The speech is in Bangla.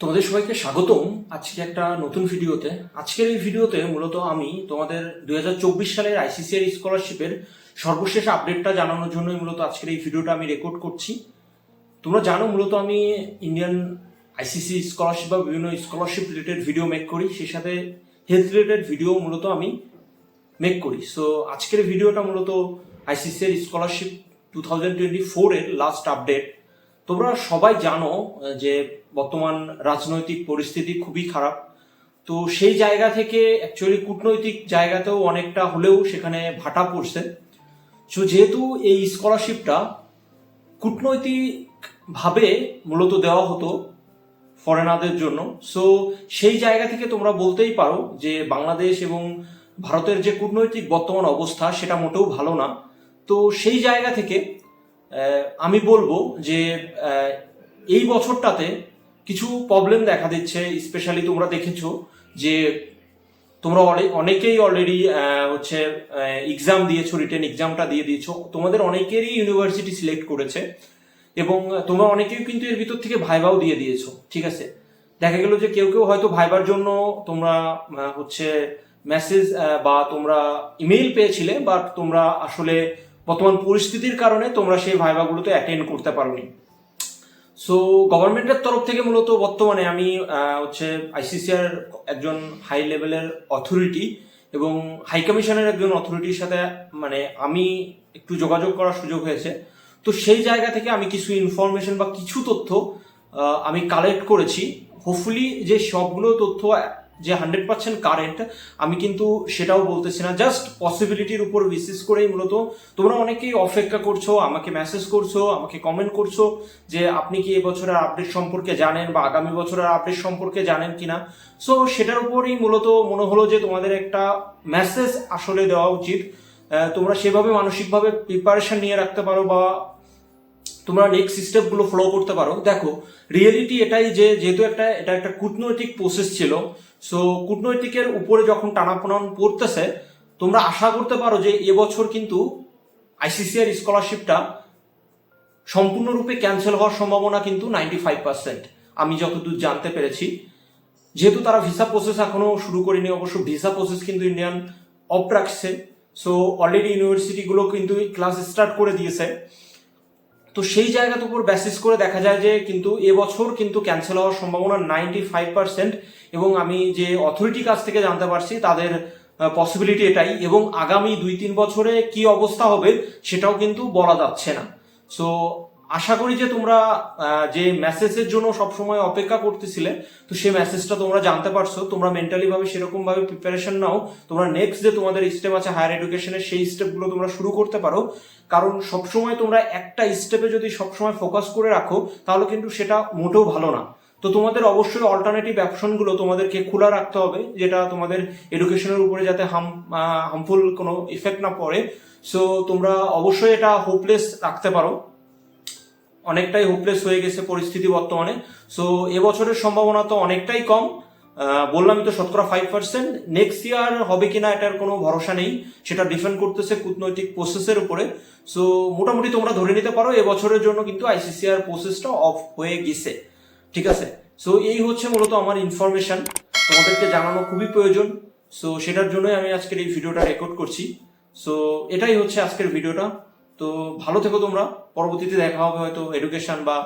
তোমাদের সবাইকে স্বাগতম আজকে একটা নতুন ভিডিওতে। আজকের এই ভিডিওতে মূলত আমি তোমাদের দু হাজার চব্বিশ সালের আইসিসিআর স্কলারশিপের সর্বশেষ আপডেটটা জানানোর জন্যই মূলত আজকের এই ভিডিওটা আমি রেকর্ড করছি। তোমরা জানো মূলত আমি ইন্ডিয়ান আইসিসি স্কলারশিপ বা বিভিন্ন স্কলারশিপ রিলেটেড ভিডিও মেক করি, সেই সাথে হেলথ রিলেটেড ভিডিও মূলত আমি মেক করি। সো আজকের ভিডিওটা মূলত I C C R scholarship two thousand twenty ফোরের লাস্ট আপডেট তোমরা সবাই জানো যে বর্তমান রাজনৈতিক পরিস্থিতি খুবই খারাপ। তো সেই জায়গা থেকে অ্যাকচুয়ালি কূটনৈতিক জায়গাতেও অনেকটা হলেও সেখানে ভাটা পড়ছে। সো যেহেতু এই স্কলারশিপটা কূটনৈতিকভাবে মূলত দেওয়া হতো ফরেনারদের জন্য সো সেই জায়গা থেকে তোমরা বলতেই পারো যে বাংলাদেশ এবং ভারতের যে কূটনৈতিক বর্তমান অবস্থা সেটা মোটেও ভালো না। তো সেই জায়গা থেকে আমি বলব যে এই বছরটাতে কিছু প্রবলেম দেখা দিচ্ছে স্পেশালি তোমরা দেখেছ যে, তোমরা অনে- অনেকেই অলরেডি হচ্ছে এক্সাম দিয়েছ রিটেন এক্সামটা দিয়ে দিয়েছ। তোমাদের অনেকেরই ইউনিভার্সিটি সিলেক্ট করেছে এবং তোমরা অনেকেই কিন্তু এর ভিতর থেকে ভাইভাও দিয়ে দিয়েছ, ঠিক আছে? দেখা গেল যে কেউ কেউ হয়তো ভাইবার জন্য তোমরা হচ্ছে মেসেজ বা তোমরা ইমেইল পেয়েছিলে বাট তোমরা আসলে বর্তমান পরিস্থিতির কারণে তোমরা সেই ভাইভাগুলোতে অ্যাটেন্ড করতে পারোনি। সো গভর্নমেন্টের তরফ থেকে মূলত বর্তমানে আমি হচ্ছে আইসিসিআর একজন হাই লেভেলের অথরিটি এবং হাই কমিশনের একজন অথরিটির সাথে মানে আমি একটু যোগাযোগ করার সুযোগ হয়েছে। তো সেই জায়গা থেকে আমি কিছু ইনফরমেশন বা কিছু তথ্য আমি কালেক্ট করেছি। হোপফুলি যে সবগুলো তথ্য যে হান্ড্রেড পার্সেন্ট কারেন্ট আমি কিন্তু সেটাও বলতেছি না। জাস্ট পসিবিলিটির উপর বিশেষ করেই মূলত তোমরা অনেকেই অপেক্ষা করছ, আমাকে মেসেজ করছ, আমাকে কমেন্ট করছ যে আপনি কি এবছরের আপডেট সম্পর্কে জানেন বা আগামী বছরের আপডেট সম্পর্কে জানেন কিনা। সো সেটার উপরই মূলত মনে হলো যে তোমাদের একটা মেসেজ আসলে দেওয়া উচিত। তোমরা সেভাবে মানসিকভাবে প্রিপারেশন নিয়ে রাখতে পারো বা তোমরা নেক্সট স্টেপগুলো ফলো করতে পারো। দেখো রিয়েলিটি এটাই যে, যেহেতু একটা, এটা একটা কূটনৈতিক প্রসেস ছিল সো কূটনৈতিকের উপরে যখন টানাপোড়ান পড়তেছে, তোমরা আশা করতে পারো যে এবছর কিন্তু আইসিসিআর স্কলারশিপটা সম্পূর্ণরূপে ক্যান্সেল হওয়ার সম্ভাবনা কিন্তু নাইনটি ফাইভ পার্সেন্ট আমি যতদূর জানতে পেরেছি, যেহেতু তারা ভিসা প্রসেস এখনও শুরু করেনি, অবশ্য ভিসা প্রসেস কিন্তু ইন্ডিয়ান অফ রাখছে। সো অলরেডি ইউনিভার্সিটিগুলো কিন্তু ক্লাস স্টার্ট করে দিয়েছে। তো সেই জায়গার উপর ব্যাসিস করে দেখা যায় যে কিন্তু এবছর কিন্তু ক্যান্সেল হওয়ার সম্ভাবনা নাইনটি ফাইভ পার্সেন্ট এবং আমি যে অথরিটি কাছ থেকে জানতে পারছি তাদের পসিবিলিটি এটাই এবং আগামী দুই তিন বছরে কি অবস্থা হবে সেটাও কিন্তু বলা যাচ্ছে না। সো আশা করি যে তোমরা যে মেসেজের জন্য সবসময় অপেক্ষা করতেছিলে, তো সেই মেসেজটা তোমরা জানতে পারছ। তোমরা মেন্টালি ভাবে সেরকম ভাবে প্রিপারেশন নাও। তোমরা নেক্সট যে তোমাদের স্টেপ আছে হায়ার এডুকেশনের সেই স্টেপগুলো তোমরা শুরু করতে পারো। কারণ সবসময় তোমরা একটা স্টেপে যদি সবসময় ফোকাস করে রাখো, তাহলে কিন্তু সেটা মোটেও ভালো না। তো তোমাদের অবশ্যই অল্টারনেটিভ অপশনগুলো তোমাদেরকে খোলা রাখতে হবে, যেটা তোমাদের এডুকেশনের উপরে যাতে হাম হার্মফুল কোনো ইফেক্ট না পড়ে। সো তোমরা অবশ্যই এটা হোপলেস রাখতে পারো। অনেকটাই হোপলেস হয়ে গেছে পরিস্থিতি বর্তমানে। সো এবছরের সম্ভাবনা তো অনেকটাই কম। বললামই তো শতকরা ফাইভ পার্সেন্ট নেক্সট ইয়ার হবে কিনা এটার কোনো ভরসা নেই। সেটা ডিপেন্ড করতেছে কূটনৈতিক প্রসেসের উপরে। সো মোটামুটি তোমরা ধরে নিতে পারো, এবছরের জন্য কিন্তু আইসিসিআর প্রসেসটা অফ হয়ে গেছে। ঠিক আছে? সো এই হচ্ছে মূলত আমার ইনফরমেশন তোমাদেরকে জানানো খুবই প্রয়োজন। সো সেটার জন্যই আমি আজকের এই ভিডিওটা রেকর্ড করছি। সো এটাই হচ্ছে আজকের ভিডিওটা তো ভালো থেকো তোমরা। পরবর্তীতে দেখা হবে হয়তো এডুকেশন বা